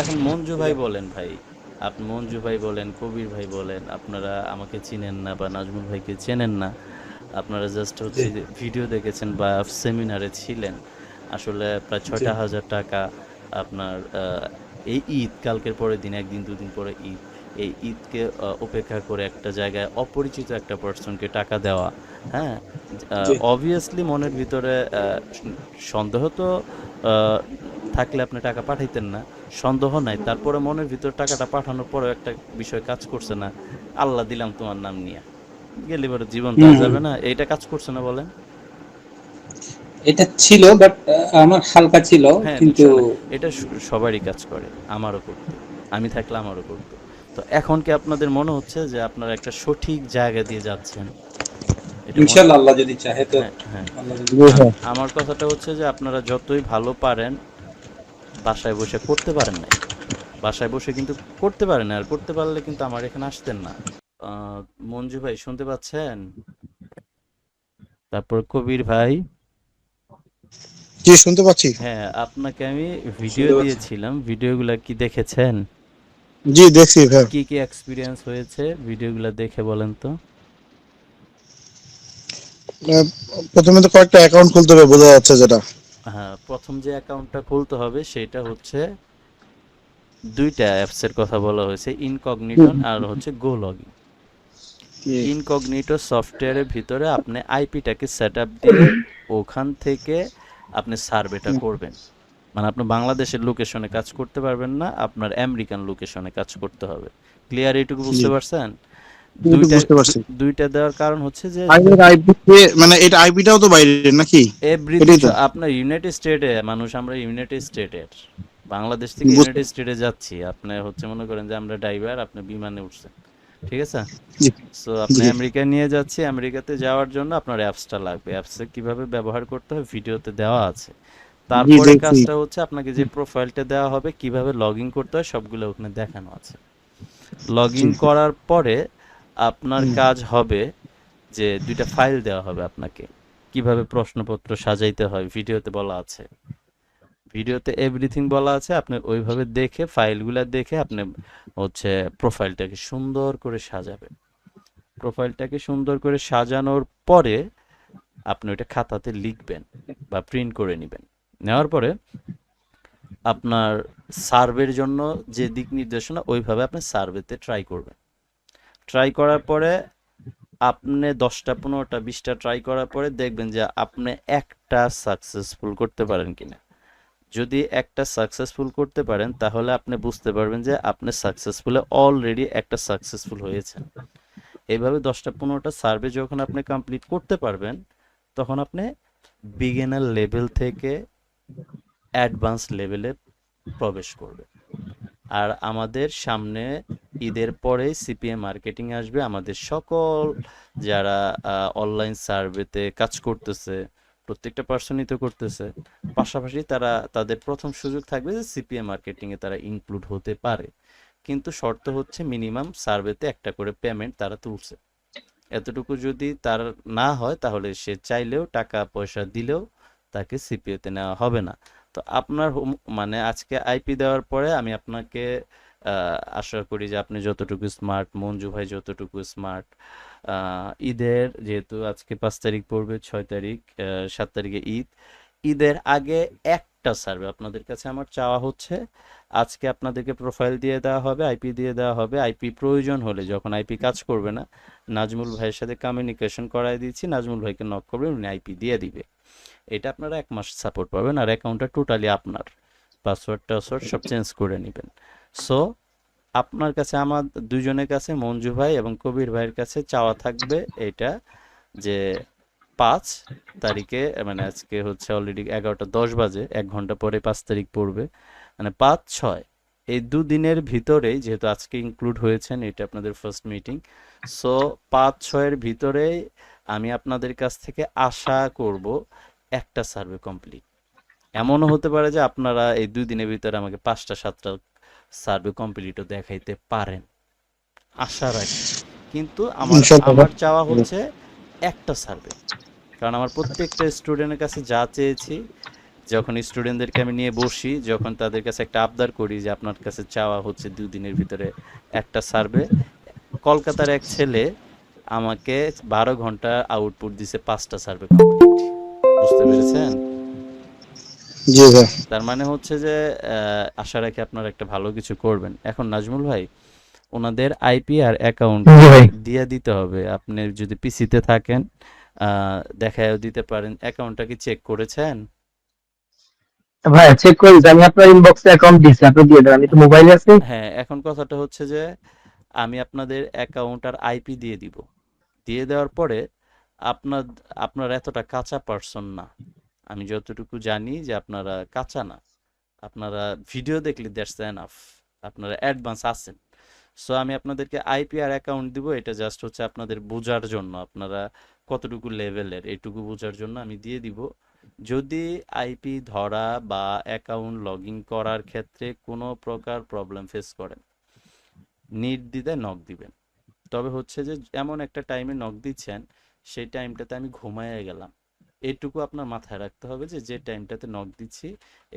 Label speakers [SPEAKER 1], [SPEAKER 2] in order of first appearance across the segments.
[SPEAKER 1] এখন মঞ্জু ভাই বলেন ভাই। আপনি মঞ্জু ভাই বলেন কবির ভাই বলেন আপনারা আমাকে চিনেন না বা নাজমুল ভাইকে চেনেন না। আপনারা জাস্ট হচ্ছে ভিডিও দেখেছেন বা সেমিনারে ছিলেন। আসলে প্রায় ছয়টা হাজার টাকা আপনার এই ঈদ কালকের পরের দিন একদিন দুদিন পরে ঈদ। এই ঈদকে উপেক্ষা করে একটা জায়গায় অপরিচিত একটা পার্সনকে টাকা দেওয়া হ্যাঁ? অবভিয়াসলি মনের ভিতরে সন্দেহ তো থাকলে আপনি টাকা পাঠাইতেন না সন্দেহ নাই। তারপরে মনের ভিতর টাকাটা পাঠানোর পরেও একটা বিষয় কাজ করছে না। আল্লাহ দিলাম তোমার নাম নিয়ে। গেলে এবার জীবন তো যাবে না। এইটা কাজ করছে না বলেন?
[SPEAKER 2] এটা ছিল বাট আমার হালকা ছিল
[SPEAKER 1] হ্যাঁ
[SPEAKER 2] কিন্তু
[SPEAKER 1] এটা সবারই কাজ করে আমারও করতো। আমি থাকলে আমারও করতো। তো এখন কি আপনাদের মনে হচ্ছে যে আপনারা একটা সঠিক জায়গা দিয়ে যাচ্ছেন? এটা
[SPEAKER 2] আল্লাহ যদি চাহে তো
[SPEAKER 1] হ্যাঁ হ্যাঁ। আমার কথাটা হচ্ছে যে আপনারা যতই ভালো পারেন বাসায় বসে করতে পারেন না বাসায় বসে কিন্তু করতে পারেন আর করতে পারলে কিন্তু আমার এখানে আসতেন না। মঞ্জু ভাই শুনতে পাচ্ছেন? তারপর কবির ভাই।
[SPEAKER 3] জি শুনতে পাচ্ছি।
[SPEAKER 1] হ্যাঁ আপনাকে আমি ভিডিও। দিয়েছিলাম। ভিডিওগুলো কি দেখেছেন?
[SPEAKER 3] জি দেখছি ভাই।
[SPEAKER 1] কি কি এক্সপিরিয়েন্স হয়েছে? ভিডিওগুলো দেখে বলেন তো।
[SPEAKER 3] প্রথমে তো কয়েকটা অ্যাকাউন্ট খুলতে হবে বোঝা যাচ্ছে যেটা।
[SPEAKER 1] হ্যাঁ প্রথম যে অ্যাকাউন্টটা খুলতে হবে সেটা হচ্ছে দুইটা অ্যাপসের কথা বলা হয়েছে ইনকগনিটন আর হচ্ছে গো লগইন ইনকগনিটো সফটওয়্যারের ভিতরে আপনি আইপিটাকে সেট আপ দিয়ে ওখান থেকে আপনি সার্ভেটা করবেন। মানে আপনি বাংলাদেশের লোকেশনে কাজ করতে পারবেন না আপনার আমেরিকান লোকেশনে কাজ করতে হবে। ক্লিয়ার এইটুকু বুঝতে পারছেন?
[SPEAKER 3] বুঝতে পারছি।
[SPEAKER 1] দুইটা দেওয়ার কারণ হচ্ছে যে
[SPEAKER 3] মানে এটা আইপিটাও তো নাকি?
[SPEAKER 1] এভরিথিং। আপনার ইউনাইটেড স্টেটে মানুষ আমরা ইউনাইটেড স্টেটের বাংলাদেশ থেকে ইউনাইটেড স্টেটে যাচ্ছি। আপনি হচ্ছে মনে করেন যে আমরা ড্রাইভার আপনি বিমানে উঠছেন। ঠিক আছে? সো আপনি আমেরিকা নিয়ে যাচ্ছি। আমেরিকাতে যাওয়ার জন্য আপনার অ্যাপসটা লাগবে। অ্যাপসে কীভাবে ব্যবহার করতে হয় ভিডিওতে দেওয়া আছে। তারপরে কাজটা হচ্ছে আপনাকে যে প্রোফাইলটা দেওয়া হবে কীভাবে লগ ইন করতে হয় সবগুলো ওখানে দেখানো আছে। লগ ইন করার পরে আপনার কাজ হবে যে দুইটা ফাইল দেওয়া হবে আপনাকে। কীভাবে প্রশ্নপত্র সাজাইতে হয় ভিডিওতে বলা আছে। ভিডিওতে এভরিথিং বলা আছে আপনি ওইভাবে দেখে ফাইলগুলো দেখে আপনি হচ্ছে প্রোফাইলটাকে সুন্দর করে সাজাবেন। প্রোফাইলটাকে সুন্দর করে সাজানোর পরে আপনি ওইটা খাতাতে লিখবেন বা প্রিন্ট করে নেবেন। নেওয়ার পরে আপনার সার্ভের জন্য যে দিক নির্দেশনা ওইভাবে আপনি সার্ভেতে ট্রাই করবেন। ট্রাই করার পরে আপনি দশটা, পনেরোটা, বিশটা ট্রাই করার পরে দেখবেন যে আপনি একটা সাকসেসফুল করতে পারেন কিনা। যদি একটা সাকসেসফুল করতে পারেন, তাহলে আপনি বুঝতে পারবেন যে আপনি সাকসেসফুলে অলরেডি একটা সাকসেসফুল হয়েছেন। এইভাবে দশটা, পনেরোটা সার্ভে যখন আপনি কমপ্লিট করতে পারবেন, তখন আপনি বিগিনার লেভেল থেকে অ্যাডভান্স লেভেলে প্রবেশ করবেন। আর আমাদের সামনে ঈদের পরে সিপিএম মার্কেটিং আসবে। আমাদের সকল যারা অনলাইন সার্ভেতে কাজ করতেছে, প্রত্যেকটা পার্সনই তো করতেছে। পাশাপাশি তারা, তাদের প্রথম সুযোগ থাকবে যে সিপিএম মার্কেটিংয়ে তারা ইনক্লুড হতে পারে। কিন্তু শর্ত হচ্ছে মিনিমাম সার্ভেতে একটা করে পেমেন্ট তারা তুলছে। এতটুকু যদি তার না হয়, তাহলে সে চাইলেও টাকা পয়সা দিলেও তাকে সিপিএতে নেওয়া হবে না। তো আপনার মানে আজকে আইপি দেওয়ার পরে আমি আপনাকে আশা করি যে আপনি যতটুকু স্মার্ট মঞ্জু ভাই যতটুকু স্মার্ট ঈদের যেহেতু আজকে পাঁচ তারিখ পড়বে, ছয় তারিখ সাত তারিখে ঈদ। ঈদের আগে একটা সার্ভে আপনাদের কাছে আমার চাওয়া হচ্ছে, আজকে আপনাদেরকে প্রোফাইল দিয়ে দেওয়া হবে আইপি দিয়ে দেওয়া হবে। আইপি প্রয়োজন হলে যখন আইপি কাজ করবে না, নাজমুল ভাইয়ের সাথে কমিউনিকেশন করাই দিচ্ছি, নাজমুল ভাইকে নক করবে, উনি আইপি দিয়ে দিবে। এটা আপনারা এক মাস সাপোর্ট পাবেন আর অ্যাকাউন্টটা টোটালি আপনার। পাসওয়ার্ড টাসওয়ার্ড সব চেঞ্জ করে নেবেন। সো আপনার কাছে আমার দুজনের কাছে, মঞ্জু ভাই এবং কবির ভাইয়ের কাছে চাওয়া থাকবে এটা যে পাঁচ তারিখে মানে আজকে হচ্ছে অলরেডি এগারোটা, দশ বাজে, এক ঘণ্টা পরে পাঁচ তারিখ পড়বে। মানে পাঁচ, ছয়, এই দুদিনের ভিতরেই, যেহেতু আজকে ইনক্লুড হয়েছেন, এটা আপনাদের ফার্স্ট মিটিং সো পাঁচ, ছয়ের ভিতরেই আমি আপনাদের কাছ থেকে আশা করব একটা সার্ভে কমপ্লিট এমনও হতে পারে যে আপনারা এই দুই দিনের ভিতরে আমাকে পাঁচটা, সাতটা সার্ভে কমপ্লিটও দেখাইতে পারেন। আশা রাখি। কিন্তু আমার আমার চাওয়া হচ্ছে একটা সার্ভে। কারণ আমার প্রত্যেকটা স্টুডেন্টের কাছে যা চেয়েছি যখন স্টুডেন্টদেরকে আমি নিয়ে বসি যখন তাদের কাছে একটা আবদার করি যে আপনার কাছে চাওয়া হচ্ছে দুদিনের ভিতরে একটা সার্ভে কলকাতার এক ছেলে আমাকে বারো ঘণ্টা আউটপুট দিছে পাঁচটা সার্ভে কমপ্লিট। বুঝতে পেরেছেন?
[SPEAKER 3] জি
[SPEAKER 1] তার মানে হচ্ছে যে আশা রাখি আপনারা একটা ভালো কিছু করবেন। এখন নাজমুল ভাই ওনাদের আইপি আর অ্যাকাউন্ট দিয়ে দিতে হবে। আপনি যদি পিসিতে থাকেন দেখায়ও দিতে পারেন। অ্যাকাউন্টটা কি চেক করেছেন?
[SPEAKER 4] ভাই চেক করেছি। আমি আপনার ইনবক্সে অ্যাকাউন্ট দিচ্ছি আপনি দিয়ে দেন। আমি তো মোবাইলে আছি।
[SPEAKER 1] হ্যাঁ এখন কথাটা হচ্ছে যে আমি আপনাদের অ্যাকাউন্ট আর আইপি দিয়ে দিব। দিয়ে দেওয়ার পরে আপনার আপনার এতটা কাঁচা পারসন না। আমি যতটুকু জানি যে আপনারা কাঁচা না। আপনারা ভিডিও দেখলে দ্যাটস এনাফ আপনারা অ্যাডভান্স আছেন। সো আমি আপনাদেরকে আইপি আর অ্যাকাউন্ট দিব, এটা জাস্ট হচ্ছে আপনাদের বোঝার জন্য। আপনারা কতটুকু লেভেলের এইটুকু বোঝার জন্য আমি দিয়ে দিব। যদি আইপি ধরা বা অ্যাকাউন্ট লগ করার ক্ষেত্রে কোনো প্রকার প্রবলেম ফেস করেন, নির্দ্বিধায় নক দিবেন। তবে হচ্ছে যে, এমন একটা টাইমে নক দিচ্ছেন, সেই টাইমটাতে আমি ঘুমায় গেলাম। এইটুকু আপনার মাথায় রাখতে হবে যে যে টাইমটাতে নখ দিচ্ছি,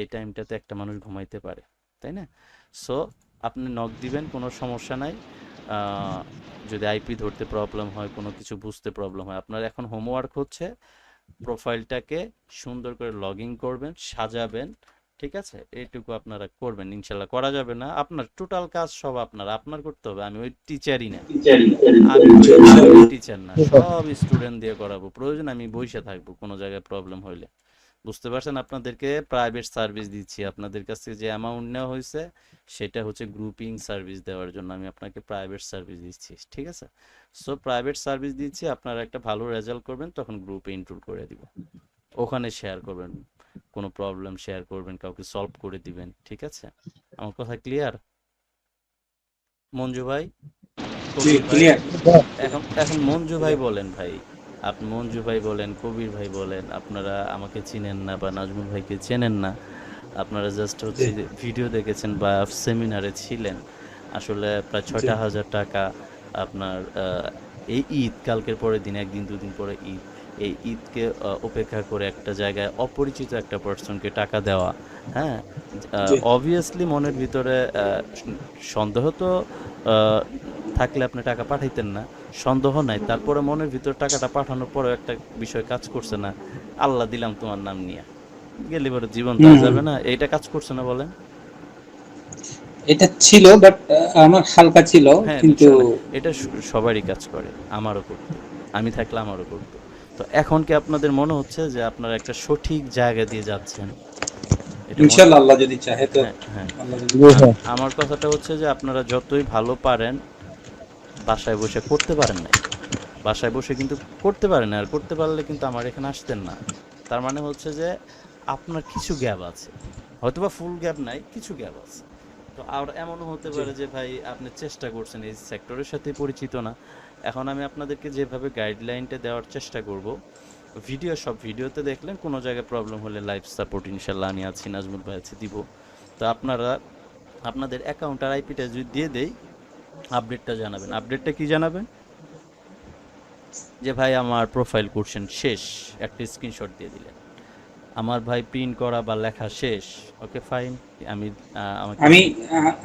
[SPEAKER 1] এই টাইমটাতে একটা মানুষ ঘুমাইতে পারে, তাই না? সো আপনি নখ দিবেন, কোনো সমস্যা নাই। যদি আইপি ধরতে প্রবলেম হয়, কোনো কিছু বুঝতে প্রবলেম হয়, আপনার এখন হোমওয়ার্ক হচ্ছে প্রোফাইলটাকে সুন্দর করে লগ করবেন, সাজাবেন ঠিক আছে? এইটুকু আপনারা করবেন ইনশাল্লাহ। করা যাবে না। আপনার টোটাল কাজ সব আপনার। আপনার করতে হবে আমি ওই টিচারই না। আমি টিচার না। সব স্টুডেন্ট দিয়ে করাবো। প্রয়োজন আমি বসে থাকব কোনো জায়গায় প্রবলেম হইলে। বুঝতে পারছেন? আপনাদেরকে প্রাইভেট সার্ভিস দিচ্ছি। আপনাদের কাছ থেকে যে অ্যামাউন্ট নেওয়া হয়েছে সেটা হচ্ছে গ্রুপিং সার্ভিস দেওয়ার জন্য আমি আপনাকে প্রাইভেট সার্ভিস দিচ্ছি। ঠিক আছে? সো প্রাইভেট সার্ভিস দিচ্ছি। আপনারা একটা ভালো রেজাল্ট করবেন তখন গ্রুপে ইনক্লুড করে দিব। ওখানে শেয়ার করবেন। কোনো প্রবলেম শেয়ার করবেন কাউকে সলভ করে দিবেন ঠিক আছে? আমার কথা ক্লিয়ার মঞ্জু ভাই? এখন এখন মঞ্জু ভাই বলেন ভাই। আপনি মঞ্জু ভাই বলেন কবির ভাই বলেন আপনারা আমাকে চিনেন না বা নাজমুল ভাইকে চেনেন না। আপনারা জাস্ট হচ্ছে ভিডিও দেখেছেন বা সেমিনারে ছিলেন। আসলে প্রায় ছয়টা হাজার টাকা আপনার এই ঈদ কালকের পরের দিন একদিন দুদিন পরে ঈদ। এই ঈদকে উপেক্ষা করে একটা জায়গায় অপরিচিত একটা পার্সনকে টাকা দেওয়া হ্যাঁ? অবভিয়াসলি মনের ভিতরে সন্দেহ তো থাকলে আপনি টাকা পাঠাইতেন না। সন্দেহ নাই। তারপরে মনের ভিতর টাকাটা পাঠানোর পরেও একটা বিষয় কাজ করছে না। আল্লাহ দিলাম তোমার নাম নিয়ে। গেলে পরে জীবন তো যাবে না। এইটা কাজ করছে না বলেন?
[SPEAKER 2] এটা ছিল বাট আমার হালকা ছিল
[SPEAKER 1] হ্যাঁ
[SPEAKER 2] কিন্তু
[SPEAKER 1] এটা সবারই কাজ করে। আমারও করতো। আমি থাকলে আমারও করতো। তো এখন কি আপনাদের মনে হচ্ছে যে আপনারা একটা সঠিক জায়গা দিয়ে যাচ্ছেন?
[SPEAKER 2] ইনশাআল্লাহ আল্লাহ যদি চাহে তো
[SPEAKER 1] হ্যাঁ, হ্যাঁ।
[SPEAKER 3] স্যার
[SPEAKER 1] আমার কথাটা হচ্ছে যে আপনারা যতই ভালো পারেন বাসায় বসে করতে পারেন না বাসায় বসে কিন্তু করতে পারেন আর করতে পারলে কিন্তু আমার এখানে আসতেন না। তার মানে হচ্ছে যে আপনার কিছু গ্যাপ আছে। হয়তোবা ফুল গ্যাপ নাই কিছু গ্যাপ আছে। তো আর এমনও হতে পারে যে ভাই আপনি চেষ্টা করছেন এই সেক্টরের সাথে পরিচিত না। এখন আমি আপনাদেরকে যেভাবে গাইডলাইনটা দেওয়ার চেষ্টা করব ভিডিও সব ভিডিওতে দেখলেন, কোনো জায়গায় প্রবলেম হলে লাইভ সাপোর্ট ইনশাল্লাহ আমি আছি, নাজমুল ভাই আছে, দিব। তো আপনারা, আপনাদের অ্যাকাউন্ট আর আইপিটা যদি দিয়ে দেই আপডেটটা জানাবেন। আপডেটটা কি জানাবেন? যে ভাই, আমার প্রোফাইল করছেন শেষ, একটা স্ক্রিনশট দিয়ে দিলেন। আমার ভাই প্রিন্ট করা বা লেখা শেষ। ওকে ফাইন আমি
[SPEAKER 2] আমি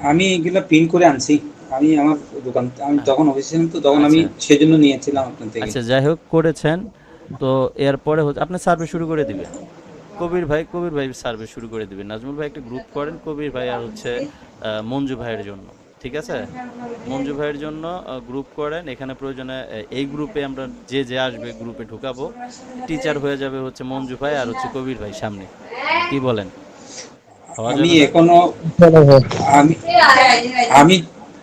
[SPEAKER 2] আমি এগুলা পিন করে আনছি। আমি আমার দোকান আমি তখন অফিসে ছিলাম তো তখন আমি
[SPEAKER 1] আচ্ছা।
[SPEAKER 2] সেজন্য নিয়েছিলাম আপনার থেকে।
[SPEAKER 1] আচ্ছা যাই হোক করেছেন। তো এরপরে হচ্ছে আপনি সার্ভে শুরু করে দিবেন। কবির ভাই কবির ভাই সার্ভে শুরু করে দিবেন। নাজমুল ভাই একটা গ্রুপ করেন কবির ভাই আর হচ্ছে মঞ্জু ভাইয়ের জন্য। ঠিক আছে? মঞ্জু ভাইয়ের জন্য গ্রুপ করেন। এখানে প্রয়োজনে এই গ্রুপে আমরা যে যে আসবে গ্রুপে ঢুকাবো। টিচার হয়ে যাবে হচ্ছে মঞ্জু ভাই আর হচ্ছে কবির ভাই সামনে। কি বলেন?
[SPEAKER 2] আমি এখনও আমি আমি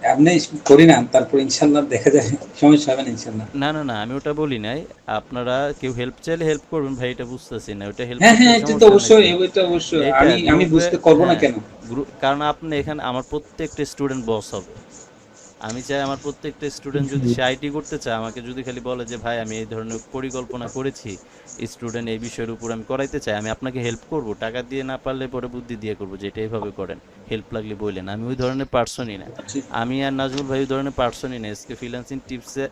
[SPEAKER 2] আপনি করি না তারপর ইনশাল্লাহ দেখা যায় সমস্যা হবে না ইনশাল্লাহ।
[SPEAKER 1] না না না আমি ওটা বলি নাই। আপনারা কেউ হেল্প চাইলে হেল্প করবেন ভাই এটা বুঝতেছি না ওটা হেল্প
[SPEAKER 2] হ্যাঁ হ্যাঁ এটা তো অবশ্যই এটা অবশ্যই। আমি আমি বুঝতে করব না
[SPEAKER 1] হ্যাঁ,
[SPEAKER 2] কেন?
[SPEAKER 1] কারণ আপনি এখানে আমার প্রত্যেকটা স্টুডেন্ট বস হবে। আমি চাই আমার প্রত্যেকটা স্টুডেন্ট যদি সে আইটি করতে চায়, আমাকে যদি খালি বলে যে, ভাই, আমি এই ধরনের পরিকল্পনা করেছি স্টুডেন্ট এই বিষয়ের উপর আমি করাইতে চাই, আমি আপনাকে হেল্প করব। টাকা দিয়ে না পারলে পরে বুদ্ধি দিয়ে করব যেটা এইভাবে করেন। হেল্প লাগলে বললেন আমি ওই ধরনের পার্সনই না। আমি আর নাজমুল ভাই ওই ধরনের পার্সনই না। এসকে ফ্রিল্যান্সিং টিপসে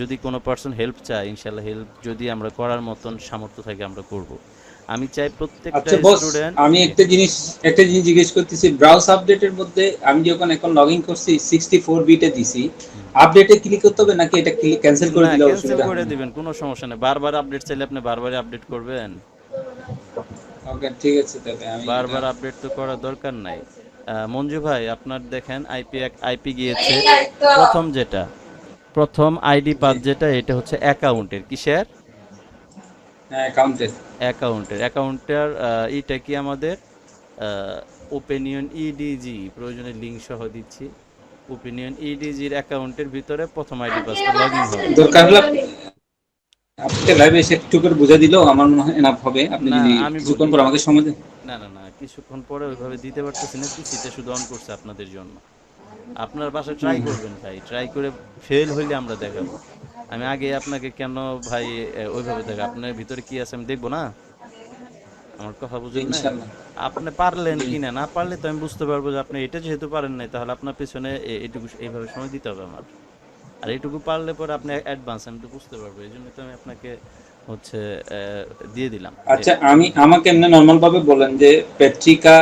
[SPEAKER 1] যদি কোনো পার্সন হেল্প চায় ইনশাল্লাহ হেল্প যদি আমরা করার মতন সামর্থ্য থাকে, আমরা করব। আমি চাই প্রত্যেকটা
[SPEAKER 2] আচ্ছা
[SPEAKER 1] স্টুডেন্ট
[SPEAKER 2] আমি একটা জিনিস একটা জিনিস জিজ্ঞেস করতেছি ব্রাউজ আপডেটের মধ্যে আমি যখন এখন লগ ইন করছি সিক্সটি ফোর বিটে দিছি। আপডেটে ক্লিক করতে হবে নাকি এটা ক্লিক ক্যান্সেল করে দিলে
[SPEAKER 1] ক্যান্সেল
[SPEAKER 2] অসুবিধা
[SPEAKER 1] করে দিবেন কোনো সমস্যা নেই। বারবার আপডেট চাইলে আপনি বারবার আপডেট করবেন।
[SPEAKER 2] ওকে ঠিক আছে তবে আমি
[SPEAKER 1] বারবার আপডেট তো করার দরকার নাই। আহ, মঞ্জু ভাই আপনার দেখেন আইপি এক আইপি গিয়েছে। প্রথম যেটা প্রথম আইডি পাস যেটা এটা হচ্ছে অ্যাকাউন্টের কিসের?
[SPEAKER 2] কাউন্টের
[SPEAKER 1] অ্যাকাউন্টের অ্যাকাউন্টের এটা কি আমাদের? ওপেনিয়ন ইডিজি প্রয়োজনে লিঙ্ক সহ দিচ্ছি। ওপেনিয়ন ইডিজির অ্যাকাউন্টের ভিতরে প্রথম আইডি পাসটা লগ ইন হবে।
[SPEAKER 2] দরকার হলে আপনি লাইভে এসে একটু করে বুঝা দিলেও আমার মনে হয় এনাফ হবে। আপনি যদি কিছুক্ষণ পর আমাকে সময় দেন।
[SPEAKER 1] না না না কিছুক্ষণ পরে ওইভাবে দিতে পারতেছি না। পিসিতে শুধু অন করছে আপনাদের জন্য। আপনার বাসায় ট্রাই করবেন ভাই। ট্রাই করে ফেল হইলে আমরা দেখাবো। আমি আগে আপনাকে কেন ভাই ওইভাবে দেখা? আপনার ভিতরে কি আছে আমি দেখব না? আমার কথা বুঝলেন না আপনি পারলেন কি না? না পারলে তো আমি বুঝতে পারব যে আপনি এটা যেহেতু পারেন নাই তাহলে আপনার পেছনে এটুকু এইভাবে সময় দিতে হবে আমার। আর এইটুকু পারলে পরে আপনি অ্যাডভান্স আমি তো বুঝতে পারব এই জন্য তো আমি আপনাকে হচ্ছে দিয়ে দিলাম।
[SPEAKER 2] আচ্ছা আমি আমাকে এমনি নর্মাল ভাবে বলেন যে পেট্রিকা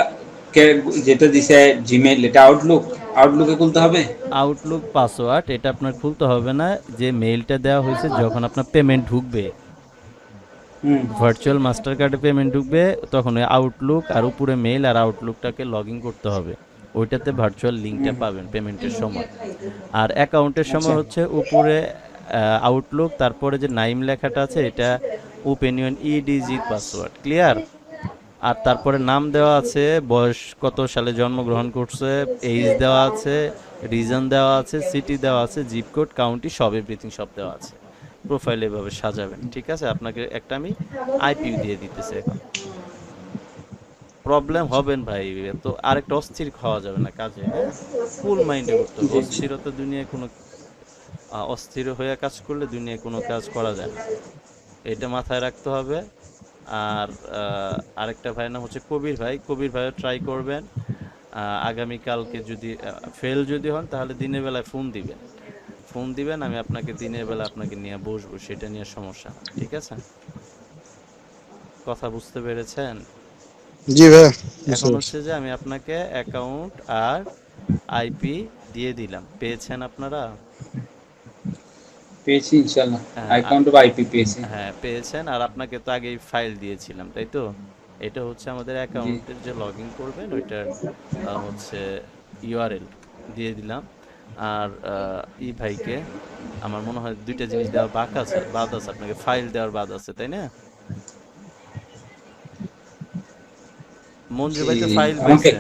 [SPEAKER 2] কে যেটা দিছে জিমেইল এটা আউটলুক আউটলুকে খুলতে হবে?
[SPEAKER 1] আউটলুক পাসওয়ার্ড এটা আপনার খুলতে হবে না। যে মেইলটা দেওয়া হয়েছে যখন আপনার পেমেন্ট ঢুকবে
[SPEAKER 2] হুম।
[SPEAKER 1] ভার্চুয়াল মাস্টার কার্ডে পেমেন্ট ঢুকবে তখন ওই আউটলুক আর উপরে মেইল আর আউটলুকটাকে লগ ইন করতে হবে। ওইটাতে ভার্চুয়াল লিঙ্কটা পাবেন পেমেন্টের সময়। আর অ্যাকাউন্টের সময় হচ্ছে উপরে আউটলুক তারপরে যে নাইম লেখাটা আছে এটা ওপেনিয়ন ইডিজি পাসওয়ার্ড ক্লিয়ার আর তারপরে নাম দেওয়া আছে বয়স কত সালে জন্মগ্রহণ করছে এইজ দেওয়া আছে রিজন দেওয়া আছে সিটি দেওয়া আছে জিপ কোড কাউন্টি সব এভরিথিং সব দেওয়া আছে। প্রোফাইল এভাবে সাজাবেন ঠিক আছে? আপনাকে একটা আমি আইপি দিয়ে দিতেছি এখন। প্রবলেম হবেন ভাই তো আরেকটা অস্থির খাওয়া যাবে না কাজে ফুল মাইন্ডে করতে হবে। অস্থিরতা দুনিয়ায় কোনো অস্থির হয়ে কাজ করলে দুনিয়ায় কোনো কাজ করা যায় না। এটা মাথায় রাখতে হবে। আর আরেকটা ভাইয়ের নাম হচ্ছে কবির ভাই। কবির ভাইও ট্রাই করবেন। আগামীকালকে যদি ফেল যদি হন তাহলে দিনের বেলায় ফোন দিবেন। ফোন দিবেন আমি আপনাকে দিনের বেলা আপনাকে নিয়ে বসবো সেটা নিয়ে সমস্যা ঠিক আছে? কথা বুঝতে পেরেছেন?
[SPEAKER 3] জি ভাই
[SPEAKER 1] এখন হচ্ছে যে আমি আপনাকে অ্যাকাউন্ট আর আইপি দিয়ে দিলাম। পেয়েছেন আপনারা?
[SPEAKER 2] পেয়েছি ইনশাআল্লাহ।
[SPEAKER 1] হ্যাঁ,
[SPEAKER 2] অ্যাকাউন্ট বা আইপি পেয়েছি।
[SPEAKER 1] হ্যাঁ পেয়েছেন। আর আপনাকে তো আগেই ফাইল দিয়েছিলাম তাই তো? এটা হচ্ছে আমাদের অ্যাকাউন্টের যে লগ ইন করবেন ওইটার আহ, হচ্ছে ইউআরএল দিয়ে দিলাম। আর ই ভাইকে আমার মনে হয় দুইটা জিনিস দেওয়ার বাক আছে বাদ আছে। আপনাকে ফাইল দেওয়ার বাদ আছে তাই না? মঞ্জু ভাই তো ফাইল পাইছেন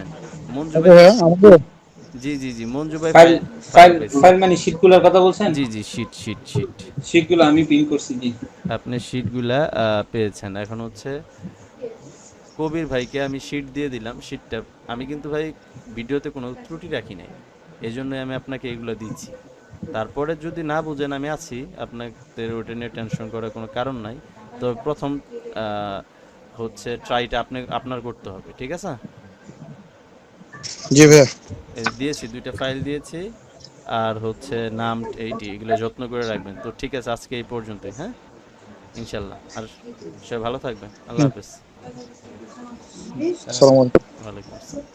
[SPEAKER 1] মঞ্জু
[SPEAKER 3] আচ্ছা
[SPEAKER 1] ভাই জি জি জি মঞ্জু ভাই
[SPEAKER 2] ফাইল ফাইল ফাইল মানে শীটগুলোর কথা বলছেন?
[SPEAKER 1] জি জি শিট শিট শিট
[SPEAKER 2] শীটগুলো আমি পিন করছি জি।
[SPEAKER 1] আপনি শিটগুলা পেয়েছেন। এখন হচ্ছে কবির ভাইকে আমি শিট দিয়ে দিলাম। শিটটা আমি কিন্তু ভাই ভিডিওতে কোনো ত্রুটি রাখি নাই। এই জন্যই আমি আপনাকে এগুলো দিচ্ছি। তারপরে যদি না বুঝেন আমি আছি আপনাদের ওটা নিয়ে টেনশন করার কোনো কারণ নাই। তো প্রথম হচ্ছে ট্রাইটা আপনি আপনার করতে হবে ঠিক আছে?
[SPEAKER 3] জি ভাইয়া
[SPEAKER 1] দিয়েছি দুইটা ফাইল দিয়েছি আর হচ্ছে নাম এইটি এগুলো যত্ন করে রাখবেন। তো ঠিক আছে আজকে এই পর্যন্ত হ্যাঁ? ইনশাল্লাহ। আর সবাই ভালো থাকবেন। আল্লাহ হাফেজ।
[SPEAKER 3] আসসালামু আলাইকুম।
[SPEAKER 1] ওয়ালাইকুম আসসালাম।